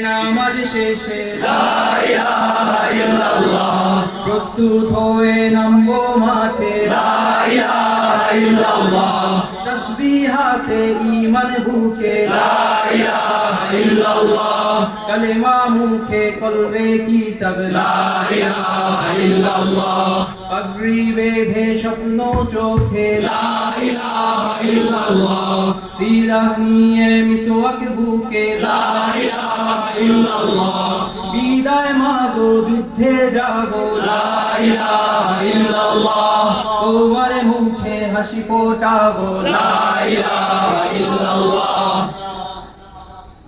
নামাজ শেষে। প্রস্তুত হয়ে নামবো মাঠে। তসবি হাতে ইমান বুকে। কলেমা মুখে কলবে কি তবলা? স্বপ্ন চোখে। বুকে। বিদায় মাগো, যুদ্ধে যাব। তোমার মুখে হাসি ফোটাবো।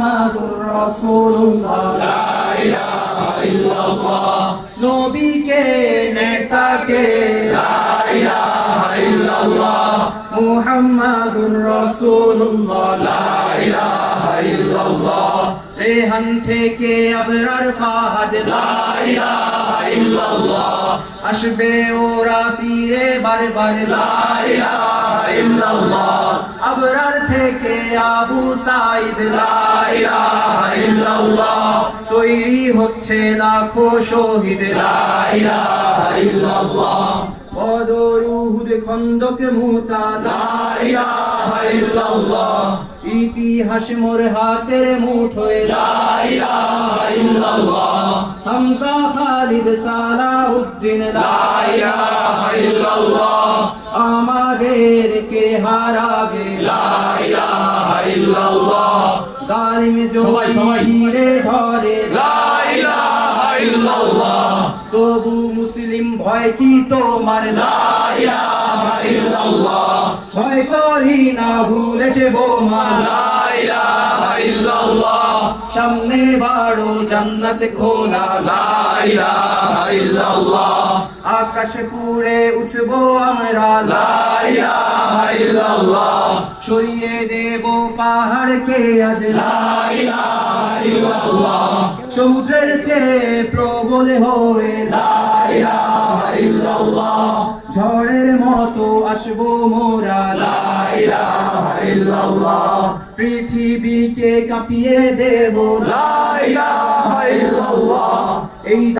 মুহাম্মাদুর রাসূলুল্লাহ। লা ইলাহা ইল্লাল্লাহ নবীকে, নেতাকে লা ইলাহা ইল্লাল্লাহ মুহাম্মাদুর রাসূলুল্লাহ। লা ইলাহা ইল্লাল্লাহ রেহান থেকে আবরার ফাহাদ। লা ইলাহা ইল্লাল্লাহ আসবে ওরা ফিরে বারবার। লা ইলাহা ইল্লাল্লাহ আবরার থেকে আবু সাইদ তৈরি হচ্ছে লাখো শহীদ ইল্লাল্লাহ। ইতিহাস মোর হাতের মুঠোয় খালিদ সালাউদ্দিন হারাবে। জালিম সবাই, সবাই। ধরে তবু মুসলিম ভয় কি তোমার? ভয় করি না ভুলেছে বোমা ইলাহা ইল্লাল্লাহ। সামনে বাড়ো জান্নাত খোলা। আকাশ পুড়ে উঠবো আমরা। সরিয়ে দেব আজ। চেয়ে প্রবল হয়ে। ঝড়ের মতো আসব ইলাহা ইল্লাল্লাহ। পৃথিবীকে কাঁপিয়ে দেব। লা ইলাহা ইল্লাল্লাহ। এই